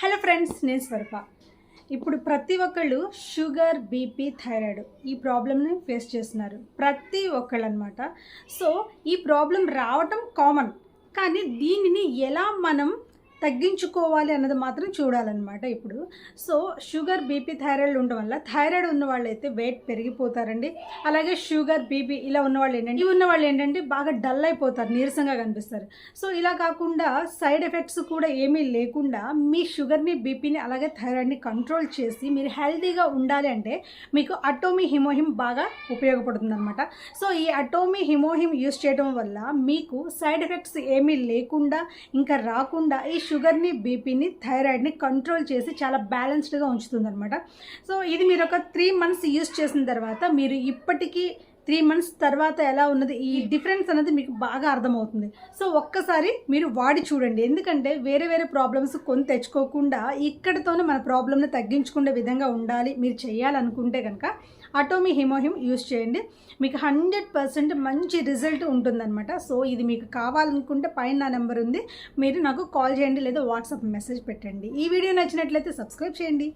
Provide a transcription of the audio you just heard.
Hello friends నేను స్వరూప. ఇప్పుడు ప్రతి ఒక్కళ్ళు షుగర్ బీపీ థైరాయిడ్ ఈ ప్రాబ్లమ్ని ఫేస్ చేస్తున్నారు. ప్రతి ఒక్కళ్ళు అనమాట సో ఈ ప్రాబ్లం రావటం కామన్. కానీ దీనిని ఎలా మనం తగ్గించుకోవాలి అన్నది మాత్రం చూడాలన్నమాట ఇప్పుడు. సో షుగర్ బీపీ థైరాయిడ్ ఉండడం వల్ల థైరాయిడ్ ఉన్న వాళ్ళైతే వెయిట్ పెరిగిపోతారండి. అలాగే షుగర్ బీపీ ఇలా ఉన్న వాళ్ళు ఏంటంటే ఉన్న వాళ్ళు ఏంటంటే బాగా డల్ అయిపోతారు నీరసంగా కనిపిస్తారు. సో ఇలా కాకుండా సైడ్ ఎఫెక్ట్స్ కూడా ఏమీ లేకుండా మీ షుగర్ని బీపీని అలాగే థైరాయిడ్ని కంట్రోల్ చేసి మీరు హెల్తీగా ఉండాలి అంటే మీకు అటోమీ హిమోహిమ్ బాగా ఉపయోగపడుతుంది అనమాట సో ఈ అటోమీ హిమోహిమ్ యూస్ చేయడం వల్ల మీకు సైడ్ ఎఫెక్ట్స్ ఏమీ లేకుండా ఇంకా రాకుండా ఈ షుగర్ని బీపీని థైరాయిడ్ని కంట్రోల్ చేసి చాలా బ్యాలెన్స్డ్గా ఉంచుతుంది అనమాట సో ఇది మీరు ఒక త్రీ మంత్స్ యూస్ చేసిన తర్వాత మీరు ఇప్పటికీ త్రీ మంత్స్ తర్వాత ఎలా ఉన్నది ఈ డిఫరెన్స్ అనేది మీకు బాగా అర్థమవుతుంది. సో ఒక్కసారి మీరు వాడి చూడండి. ఎందుకంటే వేరే వేరే ప్రాబ్లమ్స్ కొని తెచ్చుకోకుండా ఇక్కడితోనే మన ప్రాబ్లమ్ని తగ్గించుకునే విధంగా ఉండాలి మీరు చేయాలనుకుంటే కనుక అటోమీ హిమోహిమ్ యూస్ చేయండి. మీకు హండ్రెడ్ పర్సెంట్ మంచి రిజల్ట్ ఉంటుందన్నమాట. సో ఇది మీకు కావాలనుకుంటే పైన నా నెంబర్ ఉంది. మీరు నాకు కాల్ చేయండి లేదా వాట్సాప్ మెసేజ్ పెట్టండి. ఈ వీడియో నచ్చినట్లయితే సబ్స్క్రైబ్ చేయండి.